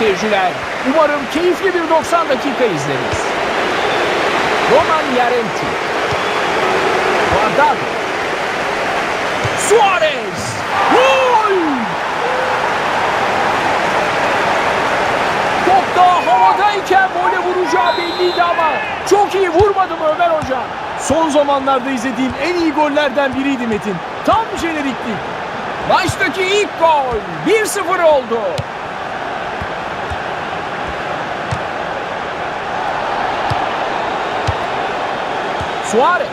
seyirciler. Umarım keyifli bir 90 dakika izleriz. Roman Yaremçuk. Guardado. Suarez. Gol! Top daha havadayken gole vuracağı belliydi ama çok iyi vurmadı mı Ömer Hoca? Son zamanlarda izlediğim en iyi gollerden biriydi Metin. Tam jenerikti. Maçtaki ilk gol 1-0 oldu. Suarez.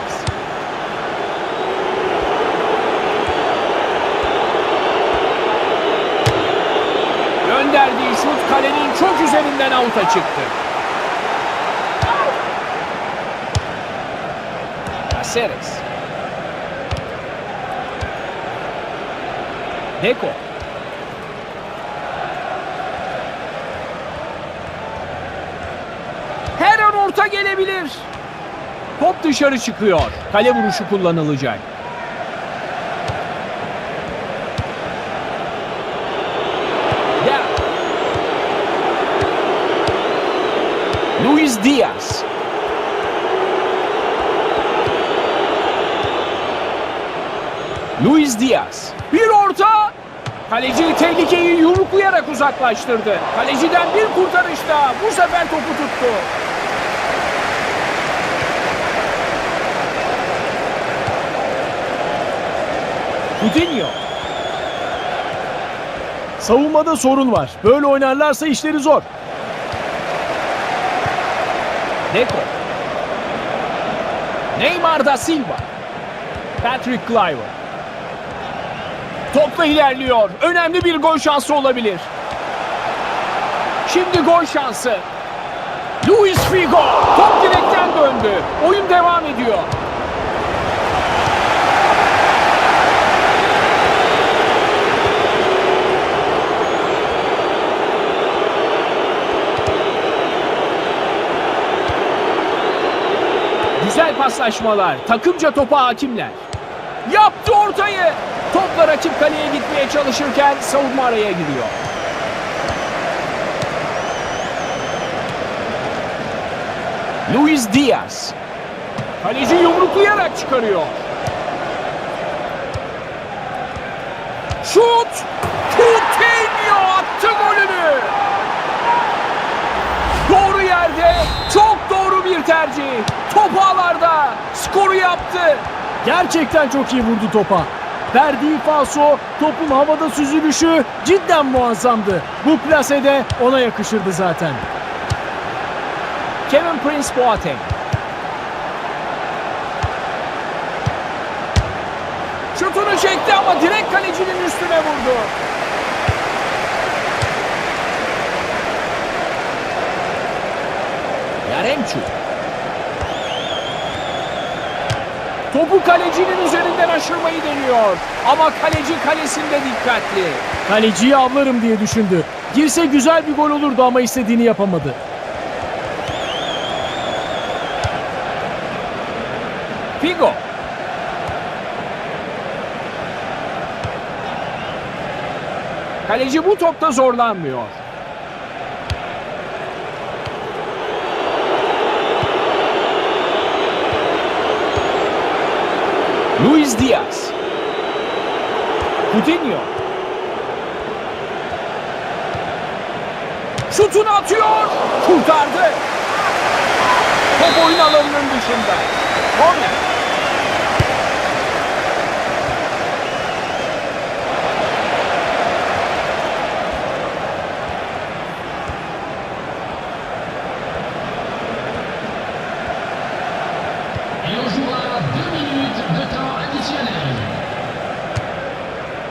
Gönderdiği şut kalenin çok üzerinden avuta çıktı. Caceres. Deco. Her an orta gelebilir. Top dışarı çıkıyor. Kale vuruşu kullanılacak. Luis Diaz. Luis Diaz. Bir orta. Kaleci tehlikeyi yumruklayarak uzaklaştırdı. Kaleciden bir kurtarış daha. Bu sefer topu tuttu. Coutinho. Savunmada sorun var. Böyle oynarlarsa işleri zor. Deco. Neymar da Silva. Patrick Kluivert. Topla ilerliyor. Önemli bir gol şansı olabilir. Şimdi gol şansı. Luis Figo. Top direkten döndü. Oyun devam ediyor. Güzel paslaşmalar. Takımca topa hakimler. Yaptı ortayı. Topla rakip kaleye gitmeye çalışırken savunma araya giriyor. Luis Diaz. Kaleci yumruklayarak çıkarıyor. Şut! Tercih. Top ağlarda skoru yaptı. Gerçekten çok iyi vurdu topa. Verdiği falso, topun havada süzülüşü cidden muazzamdı. Bu plasede ona yakışırdı zaten. Kevin Prince Boateng. Şutunu çekti ama direkt kalecinin üstüne vurdu. Yaremçuk. Topu kalecinin üzerinden aşırmayı deniyor. Ama kaleci kalesinde dikkatli. Kaleciyi avlarım diye düşündü. Girse güzel bir gol olurdu ama istediğini yapamadı. Figo. Kaleci bu topta zorlanmıyor. Luis Diaz. Coutinho. Şutunu atıyor. Kurtardı. Top oyun alanının dışında. Korner.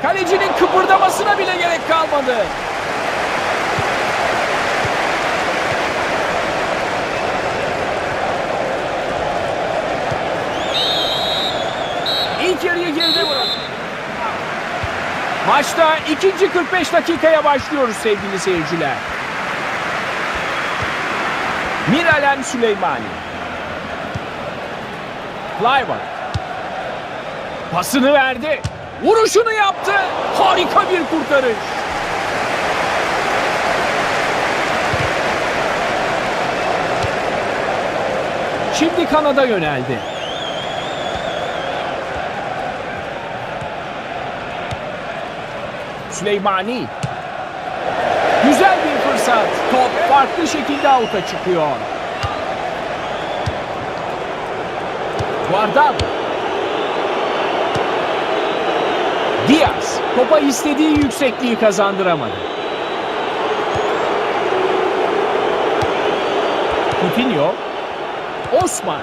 Kalecinin kıpırdamasına bile gerek kalmadı. İlk yarıya geride bırak. Maçta ikinci 45 dakikaya başlıyoruz sevgili seyirciler. Miralem Süleymani. Clivert. Pasını verdi. Vuruşunu yaptı. Harika bir kurtarış. Şimdi kanada yöneldi. Süleymani. Güzel bir fırsat. Top farklı şekilde avuta çıkıyor. Guardado. Diaz topa istediği yüksekliği kazandıramadı. Coutinho. Osman.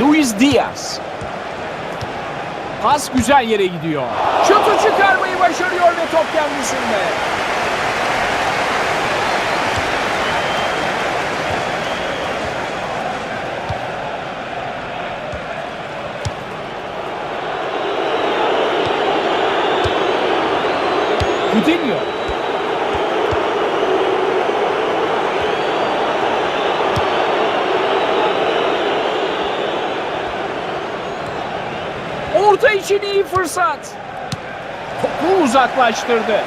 Luis Diaz. Pas güzel yere gidiyor. Şutu çıkarmayı başarıyor ve top kendisinde. Coutinho. Orta için iyi fırsat. Topu uzaklaştırdı.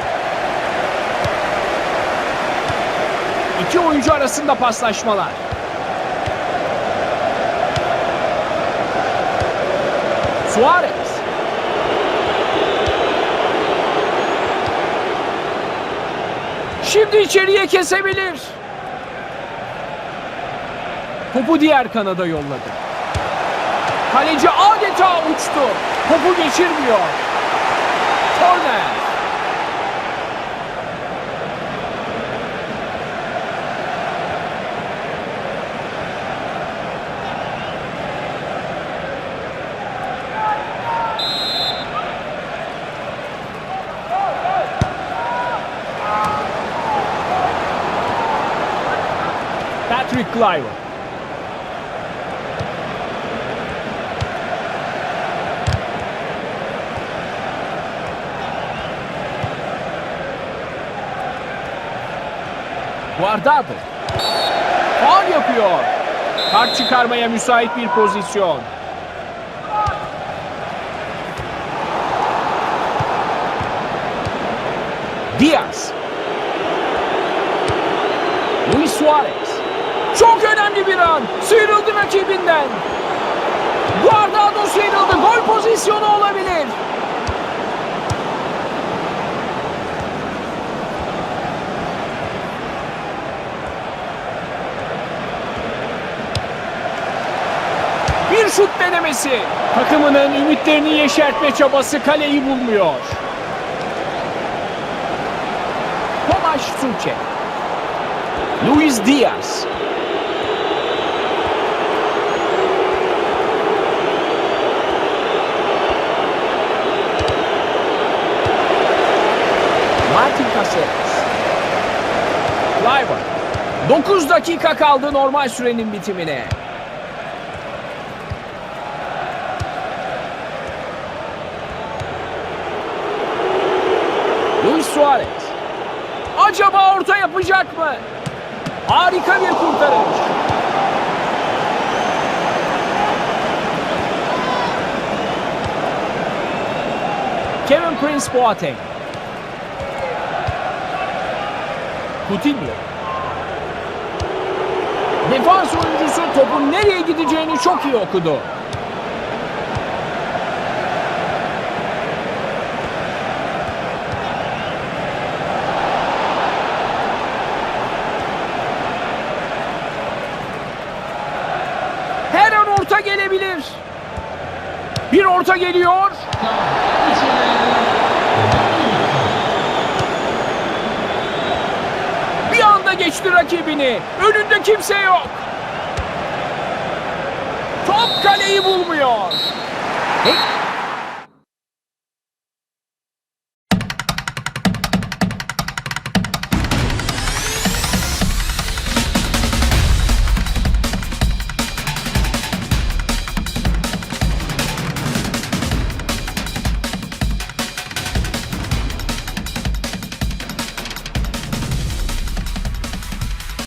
İki oyuncu arasında paslaşmalar. Suarez. Şimdi içeriye kesebilir. Topu diğer kanada yolladı. Kaleci adeta uçtu. Topu geçirmiyor. Korner. Patrick Cliver. Guardado. Faul yapıyor. Kart çıkarmaya müsait bir pozisyon. Diaz. Luis Suarez. Çok önemli bir an. Sıyrıldı rakibinden. Guardado sıyrıldı. Gol pozisyonu olabilir. Bir şut denemesi. Takımının ümitlerini yeşertme çabası kaleyi bulmuyor. Tomaş Tuchel. Luis Diaz. Martin Caceres. Cliver. 9 dakika kaldı normal sürenin bitimine. Luis Suarez. Acaba orta yapacak mı? Harika bir kurtarış. Kevin Prince Boateng. Coutinho. Defans oyuncusu topun nereye gideceğini çok iyi okudu. Her an orta gelebilir. Bir orta geliyor. Anda geçti rakibini. Önünde kimse yok. Top kaleyi bulmuyor. Hey,